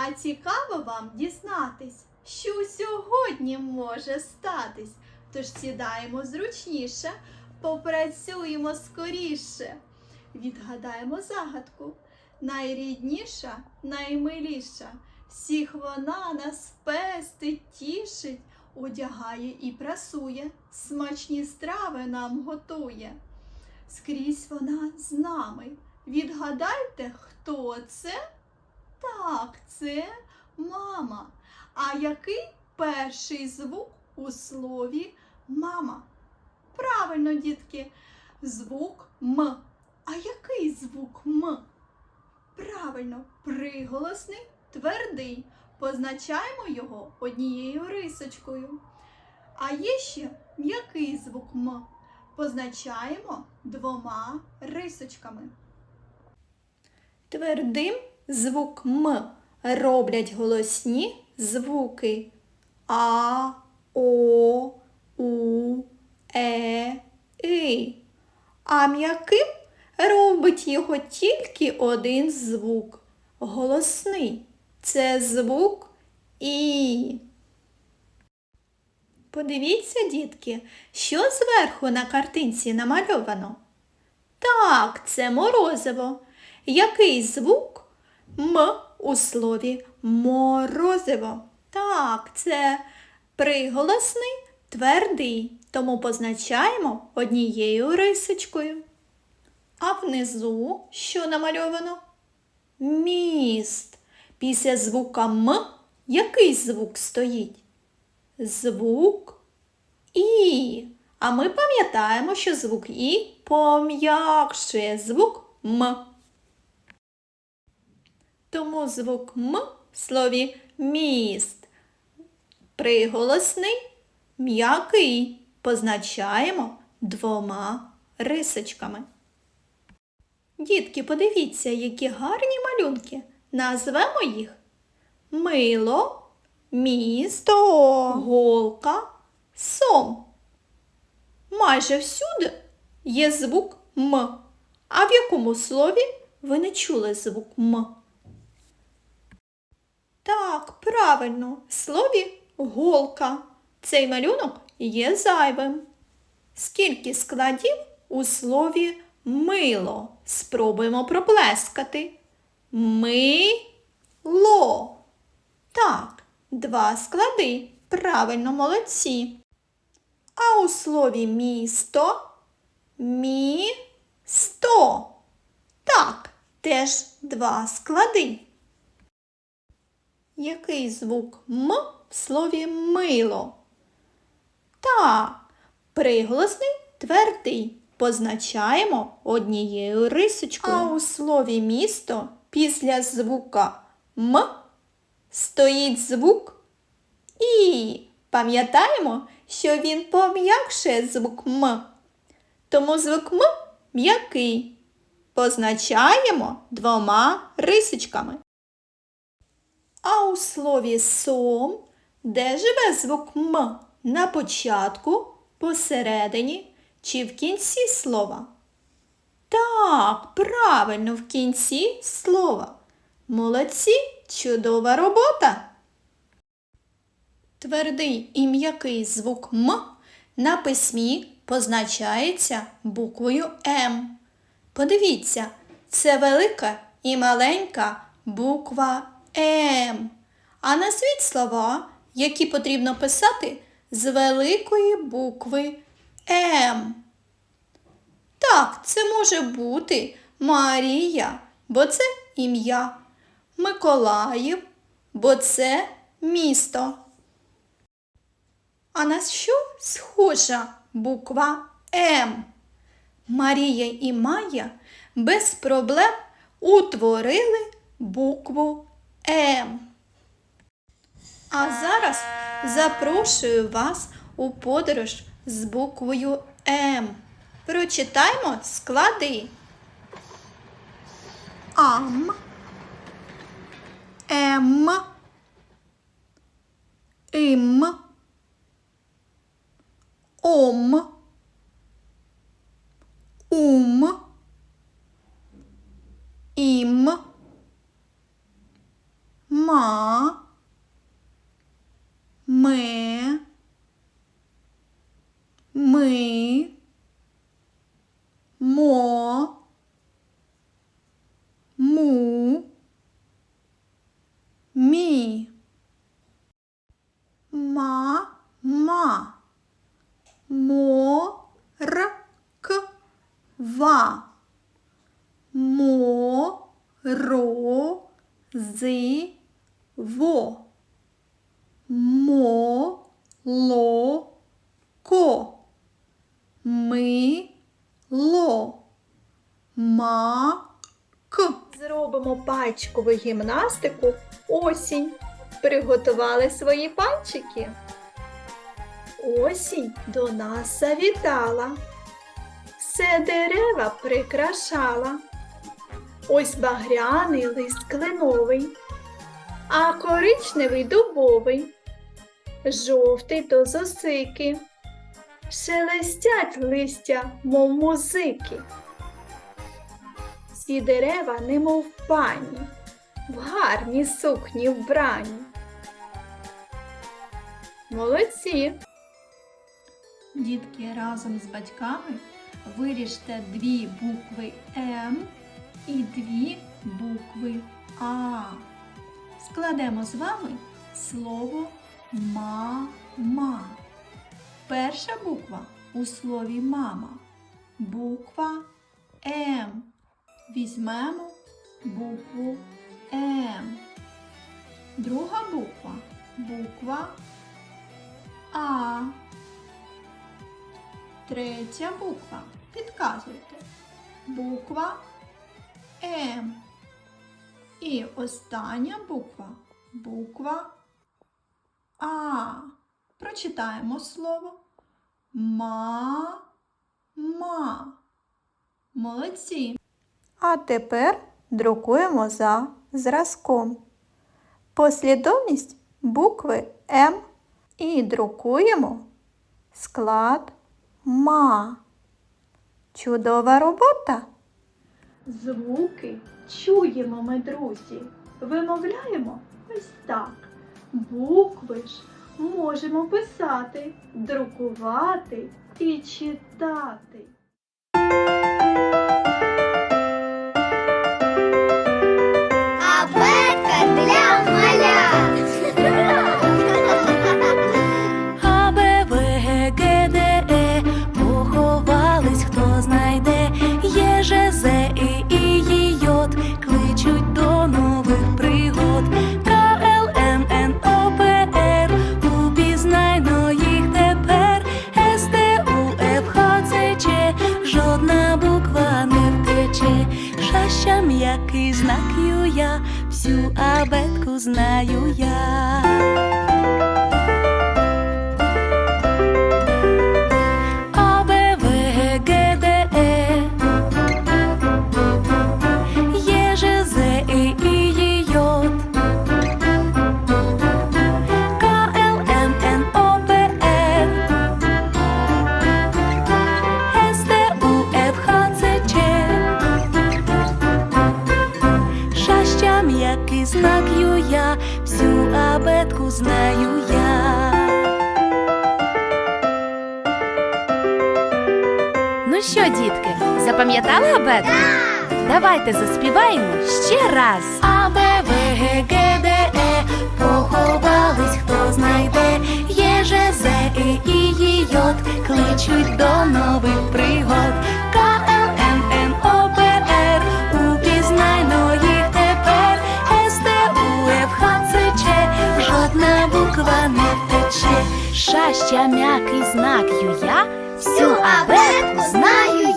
А цікаво вам дізнатись, що сьогодні може статись. Тож сідаємо зручніше, попрацюємо скоріше. Відгадаємо загадку. Найрідніша, наймиліша. Всіх вона нас пестить, тішить, одягає і прасує, смачні страви нам готує. Скрізь вона з нами. Відгадайте, хто це? Так, це мама. А який перший звук у слові мама? Правильно, дітки, звук М. А який звук М? Правильно, приголосний, твердий. Позначаємо його однією рисочкою. А є ще м'який звук М. Позначаємо двома рисочками. Твердим звук М роблять голосні звуки А, О, У, Е, И. А м'яким робить його тільки один звук голосний. Це звук І. Подивіться, дітки, що зверху на картинці намальовано. Так, це морозиво. Який звук М у слові морозиво? Так, це приголосний твердий, тому позначаємо однією рисочкою. А внизу що намальовано? Міст. Після звука М який звук стоїть? Звук І. А ми пам'ятаємо, що звук І пом'якшує звук М. Тому звук М в слові міст приголосний, м'який позначаємо двома рисочками. Дітки, подивіться, які гарні малюнки. Назвемо їх мило, місто, голка, сом. Майже всюди є звук М. А в якому слові ви не чули звук М? Так, правильно, в слові голка. Цей малюнок є зайвим. Скільки складів у слові мило? Спробуємо проплескати. Мило. Так, два склади. Правильно, молодці. А у слові місто місто. Так, теж два склади. Який звук М в слові мило? Так, приголосний твердий. Позначаємо однією рисочкою. А у слові місто після звука М стоїть звук І. Пам'ятаємо, що він пом'якшує звук М. Тому звук М м'який. Позначаємо двома рисочками. У слові сом, де живе звук М на початку, посередині чи в кінці слова? Так, правильно, в кінці слова. Молодці, чудова робота. Твердий і м'який звук М на письмі позначається буквою М. Подивіться, це велика і маленька буква М. А назвіть слова, які потрібно писати з великої букви М. Так, це може бути Марія, бо це ім'я. Миколаїв, бо це місто. А на що схожа буква М? Марія і Майя без проблем утворили букву М. А зараз запрошую вас у подорож з буквою М. Прочитаймо склади. Ам, М, Ім, Ом, Ум, Ім, Ма, мо, му, мі, ма, ма, мо, р, к, ва, мо, ро, зи, во, мо, ло, ко, ми, ло, ма, к. Зробимо пальчикову гімнастику осінь. Приготували свої пальчики. Осінь до нас завітала, все дерева прикрашала. Ось багряний лист кленовий, а коричневий дубовий, жовтий то зосики, шелестять листя, мов музики. Всі дерева, немов пані, в гарні сукні вбрані. Молодці! Дітки разом з батьками виріжте дві букви М і дві букви А. Складемо з вами слово мама. Перша буква у слові мама. Буква М. Візьмемо букву М. Друга буква буква А. Третя буква. Підказуйте. Буква М. І остання буква буква А. Прочитаємо слово ма. Ма. Молодці. А тепер друкуємо за зразком. Послідовність букви М і друкуємо склад ма. Чудова робота. Звуки чуємо ми, друзі. Вимовляємо ось так. Букви ж можемо писати, друкувати і читати. Знаю дітки, запам'ятали абетку? Давайте заспіваємо ще раз. А, Б, В, Г, Г, Д, Е, поховались, хто знайде, Є, Ж, З, І, І, Й, Й, кличуть до нових пригод. К, Л, М, Н, О, П, Р, упізнайно їх тепер. С, Т, У, Ф, Х, Ц, Ч, жодна буква не втече. Щастя, м'який знак Юя, Всю абетку знаю